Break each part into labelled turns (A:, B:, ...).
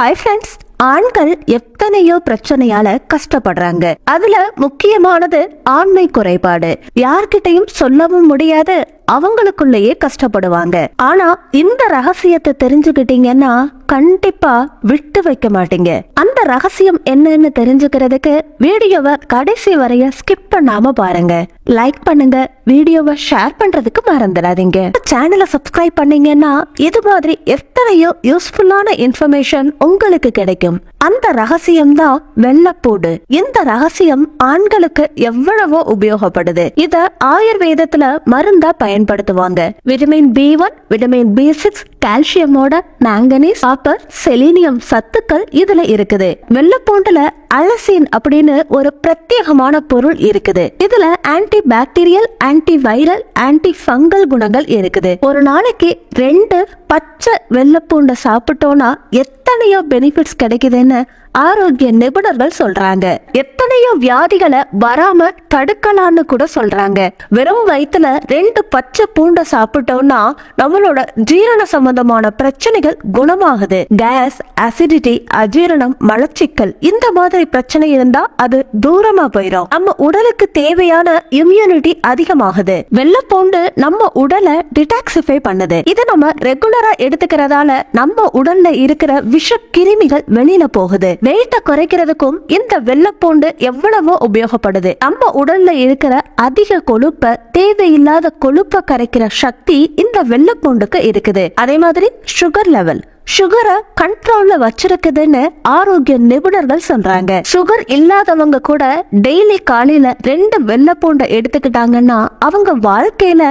A: Hi friends ஆண்கள் எத்தனையோ பிரச்சனையால கஷ்டப்படுறாங்க. அதுல முக்கியமானது ஆண்மை குறைபாடு. யார்கிட்டையும் சொல்லவும் முடியாது அவங்களுக்குள்ளேயே கஷ்டப்படுவாங்க. ஆனா இந்த ரகசியத்தை தெரிஞ்சுக்கிட்டீங்கன்னா கண்டிப்பா விட்டு வைக்க மாட்டீங்க. அந்த ரகசியம் என்னன்னு தெரிஞ்சுக்கிறதுக்கு வீடியோவை கடைசி வரைய ஸ்கிப் பண்ணாம பாருங்க. லைக் பண்ணுங்க வீடியோவை ஷேர் பண்றதுக்கு மறந்துடாதீங்க. சேனலை சப்ஸ்கிரைப் பண்ணீங்கன்னா இது மாதிரி எத்தனையோ யூஸ்ஃபுல்லான இன்ஃபர்மேஷன் உங்களுக்கு கிடைக்கும். அந்த ரகசியம் தான் வெள்ளப்பூடு இந்த ரகசியம் ஆண்களுக்கு எவ்வளவோ உபயோகப்படுது. இத ஆயுர்வேதத்துல மருந்தா பயன்படுத்துவாங்க. Vitamin B one vitamin B six கால்சியமோட manganese copper selenium சத்துக்கள் இதுல இருக்குது. வெள்ளப்பூண்டுல அலசின் அப்படின்னு ஒரு பிரத்யேகமான பொருள் இருக்குது. இதுல anti bacterial anti viral anti fungal குணங்கள் இருக்குது. ஒரு நாளைக்கு ரெண்டு பச்சை வெள்ளப்பூண்டை சாப்பிட்டோம்னா எத்தனையோ பெனிஃபிட்ஸ் கிடைக்குதுன்னு ஆரோக்கிய நிபுணர்கள் சொல்றாங்க. எத்தனையோ வியாதிகளை வராம தடுக்கலாம்னு கூட சொல்றாங்க. வெறும் வயித்துல ரெண்டு பச்சை பூண்டை சாப்பிட்டோம்னா நம்மளோட ஜீரண சம்பந்தமான பிரச்சனைகள் குணமாகுது. கேஸ் அசிடிட்டி அஜீரணம் மலச்சிக்கல் இந்த மாதிரி பிரச்சனை இருந்தா அது தூரமா போயிடும் நம்ம உடலுக்கு தேவையான இம்யூனிட்டி அதிகமாகுது. வெள்ளப்பூண்டு நம்ம உடலை டிடாக்சிஃபை பண்ணுது. இது நம்ம ரெகுலரா எடுத்துக்கிறதால நம்ம உடல்ல இருக்கிற விஷ கிருமிகள் வெளியில போகுது. வெயிட்ட குறைக்கிறதுக்கும் இந்த வெள்ளப்பூண்டு எவ்வளவோ உபயோகப்படுது. நம்ம உடல்ல இருக்கிற அதிக கொழுப்ப தேவையில்லாத கொழுப்ப கரைக்கிற சக்தி இந்த வெள்ளப்பூண்டுக்கு இருக்குது. அதே மாதிரி சுகர் லெவல் சுகரை கண்ட்ரோல்ல வச்சிருக்குதுன்னு ஆரோக்கிய நிபுணர்கள் சொல்றாங்க. சுகர் இல்லாதவங்க கூட டெய்லி காலையில ரெண்டு வெள்ளப்பூண்டை எடுத்துக்கிட்டாங்கன்னா அவங்க வாழ்க்கையில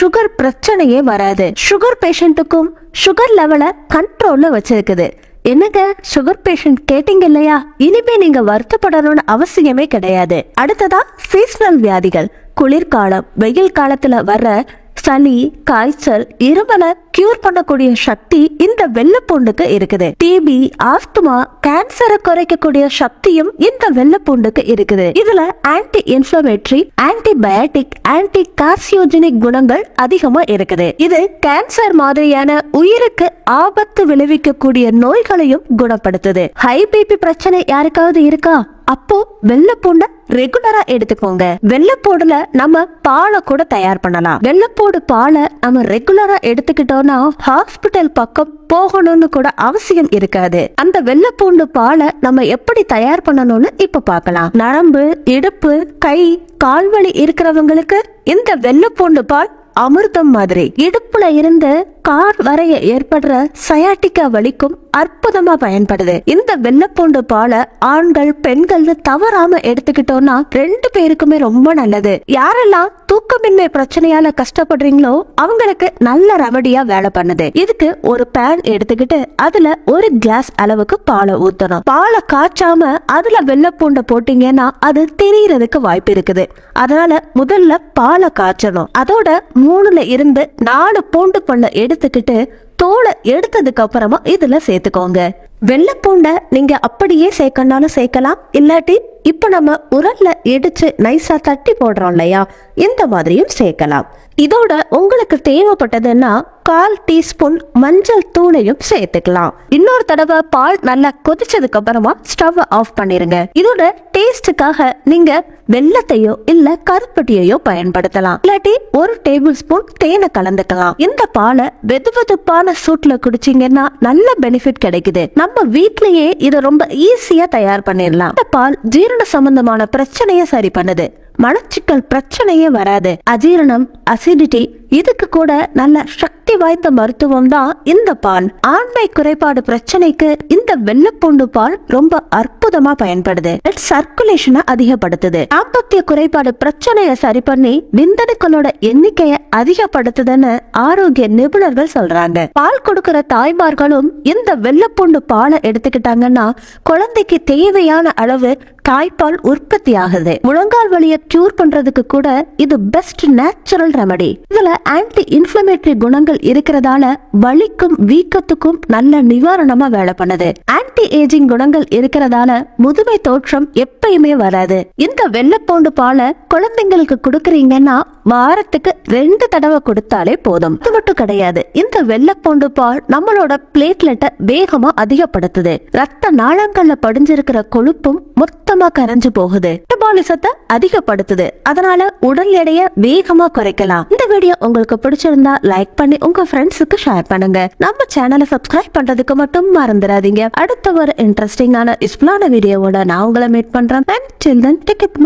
A: சுகர் பிரச்சனையே வராது. சுகர் பேஷண்ட்டுக்கும் சுகர் லெவலை கண்ட்ரோல்ல வச்சிருக்குது. என்னங்க? சுகர் பேஷண்ட் கேட்டீங்க இல்லையா? இனிமே நீங்க வருத்தப்படணும்னு அவசியமே கிடையாது. அடுத்ததா சீசனல் வியாதிகள். குளிர்காலம் வெயில் காலத்துல வர்ற சளி காய்ச்சல் இருமலை கியூர் பண்ணக்கூடிய சக்தி இந்த வெள்ளப்பூண்டுக்கு இருக்குது. டிபி ஆஸ்துமா கேன்சரை குறைக்கக்கூடிய சக்தியும் இந்த வெள்ளப்பூண்டுக்கு இருக்குது. இதுல anti inflammatory antibiotic anti carcinogenic குணங்கள் அதிகமா இருக்குது. இது கேன்சர் மாதிரியான உயிருக்கு ஆபத்து விளைவிக்கக்கூடிய நோய்களையும் குணப்படுத்துது. ஹை பிபி பிரச்சனை யாருக்காவது இருக்கா? அப்போ வெள்ளப்பூண்டை ரெகுலரா எடுத்துக்கோங்க. வெள்ளப்பூடுல நம்ம பாலை கூட தயார் பண்ணலாம். வெள்ளப்பூடு பாலை நம்ம ரெகுலரா எடுத்துக்கிட்டோம் போனா ஹாஸ்பிட்டல் பக்கம் போகணும்னு கூட அவசியம் இருக்காது. அந்த வெள்ளப்பூண்டு பாலை நம்ம எப்படி தயார் பண்ணணும்னு இப்ப பார்க்கலாம். நரம்பு இடுப்பு கை கால்வழி இருக்கிறவங்களுக்கு இந்த வெள்ளப்பூண்டு பால் அமிர்தம் மாதிரி இடுப்புல இருந்து கார் வரைய ஏற்படுற சயாட்டிக்கா வலிக்கும் அற்புதமா பயன்படுது. இந்த வெள்ளப்பூண்டு பாலை ஆண்கள் பெண்கள்னு தவறாம எடுத்துக்கிட்டோம்னா ரெண்டு பேருக்குமே ரொம்ப நல்லது. யாரெல்லாம் தூக்கமின்மை பிரச்சனையால கஷ்டப்படுறீங்களோ அவங்களுக்கு நல்ல ரவடியா வேலை பண்ணுது. இதுக்கு ஒரு பேன் எடுத்துக்கிட்டு அதுல ஒரு கிளாஸ் அளவுக்கு பாலை ஊத்தணும். பாலை காய்ச்சாம அதுல வெள்ளப்பூண்டை போட்டீங்கன்னா அது தெரியறதுக்கு வாய்ப்பு இருக்குது. அதனால முதல்ல பாலை காய்ச்சணும். அதோட மூணுல இருந்து நாலு பூண்டு பல்ல எடுத்துக்கிட்டு தோலை எடுத்ததுக்கு அப்புறமா இதுல சேர்த்துக்கோங்க. வெள்ளை பூண்டை நீங்க அப்படியே சேர்க்கணும்னாலும் சேர்க்கலாம் இல்லாட்டி இப்போ நம்ம உரல்ல இடிச்சு நைஸா தட்டி போடுறோம் இல்லையா? இந்த மாதிரியும் சேர்க்கலாம். இதோட உங்களுக்கு தேவைப்பட்டதுன்னா கால் டீஸ்பூன் மஞ்சள் தூளையும் சேர்த்துக்கலாம். இன்னொரு தடவை பால் நல்லா கொதிச்சதுக்கு அப்புறமா ஸ்டவ் ஆஃப் பண்ணிருங்க. இதோட டேஸ்டுக்காக நீங்க வெள்ளத்தையோ இல்ல கருப்பட்டியையோ பயன்படுத்தலாம். இல்லாட்டி ஒரு டேபிள் ஸ்பூன் தேனை கலந்துக்கலாம். இந்த பாலை வெது வெதுப்பான சூட்ல குடிச்சீங்கன்னா நல்ல பெனிஃபிட் கிடைக்குது. நம்ம வீட்லயே இதை ரொம்ப ஈஸியா தயார் பண்ணிடலாம். இந்த பால் ஜீரண சம்பந்தமான பிரச்சனையை சரி பண்ணுது. மலச்சிக்கல் பிரச்சனையே வராது. அஜீரணம் அசிடிட்டி இதுக்கு கூட நல்ல சக்தி வாய்ந்த மருத்துவம் தான் இந்த பால். ஆண்மை குறைபாடு பிரச்சனைக்கு இந்த வெள்ளப்பூண்டு பால் ரொம்ப அற்புதமா பயன்படுது. சர்க்குலேஷனை அதிகப்படுத்துது. தாம்பத்திய குறைபாடு பிரச்சனையை சரி பண்ணி விந்தணுக்களோட எண்ணிக்கையை அதிகப்படுத்துதுன்னு ஆரோக்கிய நிபுணர்கள் சொல்றாங்க. பால் கொடுக்கிற தாய்மார்களும் இந்த வெள்ளப்பூண்டு பாலை எடுத்துக்கிட்டாங்கன்னா குழந்தைக்கு தேவையான அளவு தாய்ப்பால் உற்பத்தி ஆகுது முழங்கால் வலியை கியூர் பண்றதுக்கு கூட இது பெஸ்ட் நேச்சுரல் ரெமடி இதுல ஆன்டி இன்ஃபிளமேட்டரி குணங்கள் இருக்கிறதால வலிக்கும் வீக்கத்துக்கும் நல்ல நிவாரணமா வேலை பண்ணுது. ஆன்டி ஏஜிங் குணங்கள் இருக்கிறதால முதுமை தோற்றம் எப்பயுமே வராது. இந்த வெள்ளப்பூண்டு பாலை குழந்தைங்களுக்கு கொடுக்கறீங்கன்னா வாரத்துக்கு ரெண்டு தடவை கொடுத்தாலே போதும். இது மட்டும் கிடையாது. இந்த வெள்ளப்பூண்டு பால் நம்மளோட பிளேட்லெட்டை வேகமா அதிகப்படுத்துது. ரத்த நாளங்கள்ல படிஞ்சிருக்கிற கொழுப்பும் மொத்தமா கரைஞ்சு போகுது. மெட்டபாலிசத்தை அதிகப்படுத்துது. அதனால உடல் எடைய வேகமா குறைக்கலாம். இந்த வீடியோ உங்களுக்கு பிடிச்சிருந்தா லைக் பண்ணி உங்க ஃப்ரெண்ட்ஸுக்கு ஷேர் பண்ணுங்க. நம்ம சேனலை சப்ஸ்கிரைப் பண்றதுக்கு மட்டும் மறந்துடாதீங்க. அடுத்த ஒரு இன்ட்ரெஸ்டிங்கான இஸ்லான வீடியோவோட நான் உங்களை மீட் பண்றேன். And till then take it